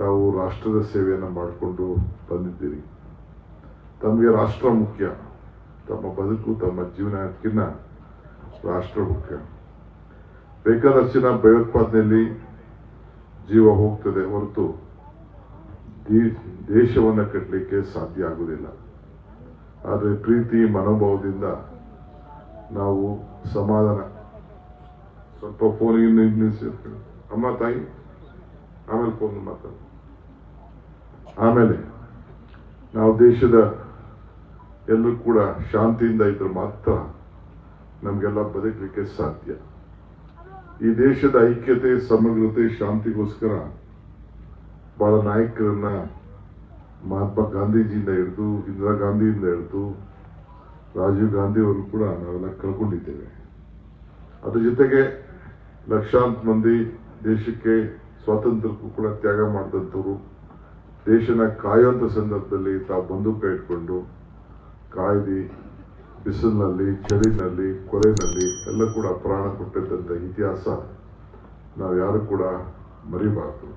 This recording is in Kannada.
ತಾವು ರಾಷ್ಟ್ರದ ಸೇವೆಯನ್ನು ಮಾಡಿಕೊಂಡು ಬಂದಿದ್ದೀರಿ. ತಮಗೆ ರಾಷ್ಟ್ರ ಮುಖ್ಯ. ತಮ್ಮ ಬದುಕು, ತಮ್ಮ ಜೀವನಕ್ಕಿಂತ ರಾಷ್ಟ್ರ ಮುಖ್ಯ. ಬೇಕಾದಷ್ಟಿನ ಭಯೋತ್ಪಾದನೆಯಲ್ಲಿ ಜೀವ ಹೋಗ್ತದೆ ಹೊರತು ದೇಶವನ್ನು ಕಟ್ಟಲಿಕ್ಕೆ ಸಾಧ್ಯ ಆಗುವುದಿಲ್ಲ. ಆದರೆ ಪ್ರೀತಿ, ಮನೋಭಾವದಿಂದ ನಾವು ಸಮಾಧಾನ. ಸ್ವಲ್ಪ ಫೋನಿಗೆ ಅಮ್ಮ ತಾಯಿ. ಆಮೇಲೆ ಫೋನ್ ಮಾತಾಡ. ಆಮೇಲೆ ನಾವು ದೇಶದ ಎಲ್ಲರೂ ಕೂಡ ಶಾಂತಿಯಿಂದ ಇದ್ರೆ ಮಾತ್ರ ನಮಗೆಲ್ಲ ಬದುಕಲಿಕ್ಕೆ ಸಾಧ್ಯ. ಈ ದೇಶದ ಐಕ್ಯತೆ, ಸಮಗ್ರತೆ, ಶಾಂತಿಗೋಸ್ಕರ ಬಹಳ ನಾಯಕರನ್ನ ಮಹಾತ್ಮ ಗಾಂಧೀಜಿಯಿಂದ ಹಿಡಿದು, ಇಂದಿರಾ ಗಾಂಧಿಯಿಂದ ಹಿಡಿದು, ರಾಜೀವ್ ಗಾಂಧಿ ಅವರು ಕೂಡ ನಾವೆಲ್ಲ ಕಳ್ಕೊಂಡಿದ್ದೇವೆ. ಅದ್ರ ಜೊತೆಗೆ ಲಕ್ಷಾಂತ ಮಂದಿ ದೇಶಕ್ಕೆ ಸ್ವಾತಂತ್ರ್ಯಕ್ಕೂ ಕೂಡ ತ್ಯಾಗ ಮಾಡಿದಂಥವ್ರು. ದೇಶನ ಕಾಯುವಂಥ ಸಂದರ್ಭದಲ್ಲಿ ತಾವು ಬಂದೂಕ ಇಟ್ಕೊಂಡು, ಕಾಯ್ದು, ಬಿಸಿಲಿನಲ್ಲಿ, ಚಳಿನಲ್ಲಿ, ಕೊರೆನಲ್ಲಿ ಎಲ್ಲ ಕೂಡ ಪ್ರಾಣ ಕೊಟ್ಟಿದ್ದಂಥ ಇತಿಹಾಸ ನಾವು ಯಾರು ಕೂಡ ಮರಿಬಾರದು.